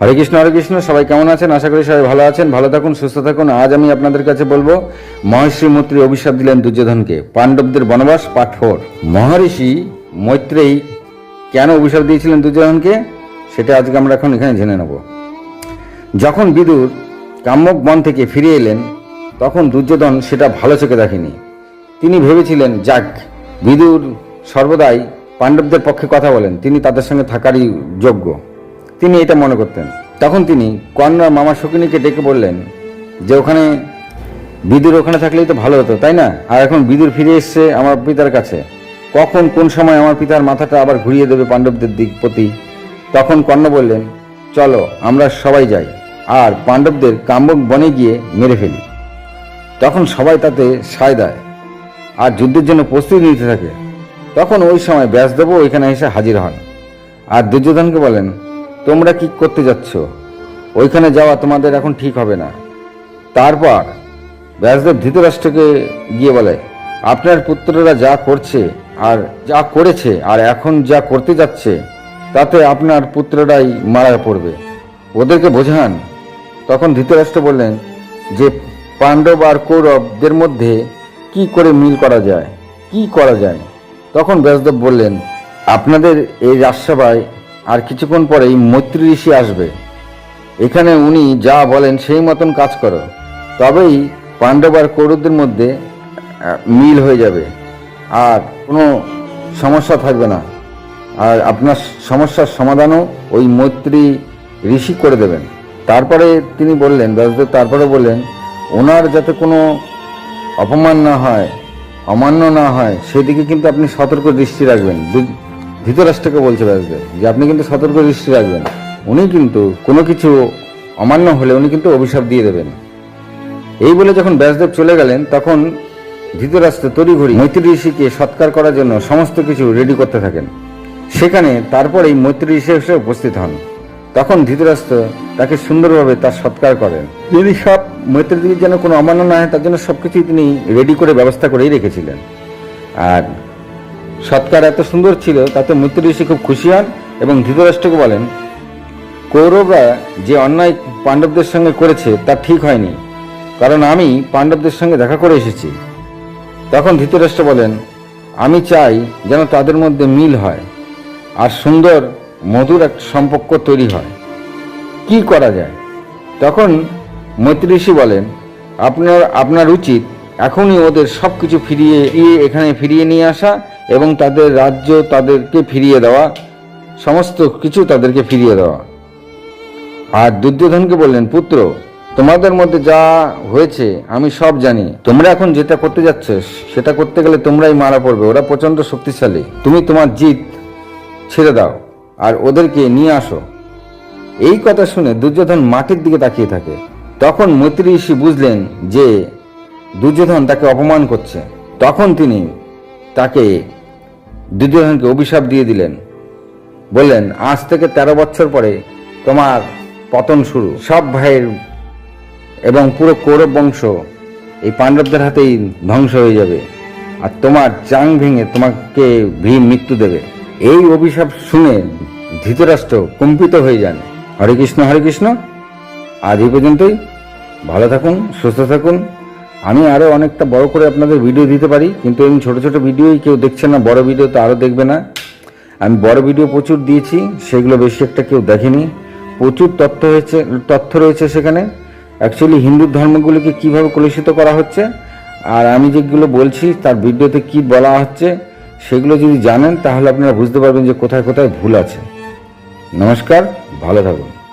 হরে কৃষ্ণ হরে কৃষ্ণ, সবাই কেমন আছেন? আশা করি সবাই ভালো আছেন, ভালো থাকুন, সুস্থ থাকুন। আজ আমি আপনাদের কাছে বলব মহর্ষি মৈত্রী অভিশাপ দিলেন দুর্যোধনকে। পাণ্ডবদের বনবাস পাঠ ফোর। মহর্ষি মৈত্রেয়ী কেন অভিশাপ দিয়েছিলেন দুর্যোধনকে? সেটা আজকে আমরা এখন এখানে জেনে নেব। যখন বিদুর কাম্যক বন থেকে ফিরে এলেন, তখন দুর্যোধন সেটা ভালো চোখে দেখেনি। তিনি ভেবেছিলেন, যাক, বিদুর সর্বদাই পাণ্ডবদের পক্ষে কথা বলেন, তিনি তাদের সঙ্গে থাকারই যোগ্য। তিনি এটা মনে করতেন। তখন তিনি কর্ণার মামা শকুনিকে ডেকে বললেন যে, ওখানে বিদুর ওখানে থাকলেই তো ভালো হতো, তাই না? আর এখন বিদুর ফিরে এসছে আমার পিতার কাছে। কখন কোন সময় আমার পিতার মাথাটা আবার ঘুরিয়ে দেবে পাণ্ডবদের দিক প্রতি? তখন কর্ণ বললেন, চলো, আমরা সবাই যাই, আর পাণ্ডবদের কাম্বক বনে গিয়ে মেরে ফেলি। তখন সবাই তাতে সায় দেয়, আর যুদ্ধের জন্য প্রস্তুতি নিতে থাকে। তখন ওই সময় ব্যাসদেবও ওইখানে এসে হাজির হন, আর দুর্যোধনকে বলেন তোমরা কি করতে যাচ্ছ? ওইখানে যাওয়া তোমাদের এখন ঠিক হবে না। তারপর ব্যাসদেব ধৃতরাষ্ট্রকে গিয়ে বলে, আপনার পুত্ররা যা করছে আর যা করেছে আর এখন যা করতে যাচ্ছে, তাতে আপনার পুত্ররাই মারা পড়বে। ওদেরকে বোঝান, তখন ধৃতরাষ্ট্র বললেন, যে পাণ্ডব আর কৌরবদের মধ্যে কি করে মিল করা যায়? কি করা যায়? তখন ব্যাসদেব বললেন, আপনাদের এই রাজসভায় আর কিছুক্ষণ পরেই মৈত্রী ঋষি আসবে। এখানে উনি যা বলেন সেই মতন কাজ করো। তবেই পাণ্ডব আর কৌরবদের মধ্যে মিল হয়ে যাবে। আর কোনো সমস্যা থাকবে না। আর আপনার সমস্যার সমাধানও ওই মৈত্রী ঋষি করে দেবেন। তারপরে তিনি বললেন ব্যাসদেব তারপরে বললেন, ওনার যাতে কোনো অপমান না হয়, অমান্য না হয়, সেদিকে কিন্তু আপনি সতর্ক দৃষ্টি রাখবেন। ধৃতরাষ্ট্রকে বলছে ব্যাসদেব যে আপনি কিন্তু সতর্ক দৃষ্টি রাখবেন। উনি কিন্তু কোনো কিছু অমান্য হলে উনি কিন্তু অভিশাপ দিয়ে দেবেন। এই বলে যখন ব্যাসদেব চলে গেলেন, তখন ধৃতরাষ্ট্র তড়িঘড়ি মৈত্রী ঋষিকে সৎকার করার জন্য সমস্ত কিছু রেডি করতে থাকেন। সেখানে তারপরেই মৈত্রী ঋষি এসে উপস্থিত হন। তখন ধৃতরাষ্ট্র তাকে সুন্দরভাবে তার সৎকার করেন। তিনি সব মৈত্রীদির যেন কোনো অমান্য না হয়, তার জন্য সব কিছুই তিনি রেডি করে ব্যবস্থা করেই রেখেছিলেন। আর সৎকার এত সুন্দর ছিল, তাতে মৈত্রী ঋষি খুব খুশি হন এবং ধৃতরাষ্ট্রকে বলেন, কৌরবরা যে অন্যায় পাণ্ডবদের সঙ্গে করেছে, তা ঠিক হয়নি। কারণ আমি পাণ্ডবদের সঙ্গে দেখা করে এসেছি। তখন ধৃতরাষ্ট্র বলেন, আমি চাই যেন তাদের মধ্যে মিল হয়, আর সুন্দর, মধুর একটা সম্পর্ক তৈরি হয়। কি করা যায়? তখন মৈত্রী ঋষি বলেন, আপনার আপনার উচিত এখনই ওদের সব কিছু ফিরিয়ে, এখানে ফিরিয়ে নিয়ে আসা এবং তাদের রাজ্য তাদেরকে ফিরিয়ে দেওয়া, সমস্ত কিছু তাদেরকে ফিরিয়ে দেওয়া। আর দুর্যোধনকে বললেন, পুত্র, তোমাদের মধ্যে যা হয়েছে আমি সব জানি। তোমরা এখন যেটা করতে যাচ্ছ, সেটা করতে গেলে তোমরাই মারা পড়বে। ওরা প্রচণ্ড শক্তিশালী। তুমি তোমার জিত ছেড়ে দাও আর ওদেরকে নিয়ে আসো। এই কথা শুনে দুর্যোধন মাটির দিকে তাকিয়ে থাকে। তখন মৈত্রী ঋষি বুঝলেন যে দুর্যোধন তাকে অপমান করছে। তখন তিনি তাকে দুর্যোধনকে অভিশাপ দিয়ে দিলেন। বললেন, আজ থেকে তেরো বছর পরে তোমার পতন শুরু। সব ভাইয়ের এবং পুরো কৌরব বংশ এই পাণ্ডবদের হাতেই ধ্বংস হয়ে যাবে। আর তোমার চাং ভেঙে তোমাকে ভীম মৃত্যু দেবে। এই অভিশাপ শুনে ধৃতরাষ্ট্র কম্পিত হয়ে যান। হরে কৃষ্ণ হরে কৃষ্ণ। আজ এই পর্যন্তই। ভালো থাকুন, সুস্থ থাকুন। আমি আরও অনেকটা বড় করে আপনাদের ভিডিও দিতে পারি, কিন্তু এই ছোটো ছোটো ভিডিওই কেউ দেখছে না, বড় ভিডিও তো আরও দেখবে না। আমি বড় ভিডিও প্রচুর দিয়েছি, সেগুলো বেশি একটা কেউ দেখেনি। প্রচুর তথ্য হয়েছে, তথ্য রয়েছে সেখানে। অ্যাকচুয়ালি হিন্দু ধর্মগুলিকে কীভাবে কলুষিত করা হচ্ছে, আর আমি যেগুলো বলছি, তার ভিডিওতে কি বলা হচ্ছে, সেগুলো যদি জানেন, তাহলে আপনারা বুঝতে পারবেন যে কোথায় কোথায় ভুল আছে। নমস্কার, ভালো থাকুন।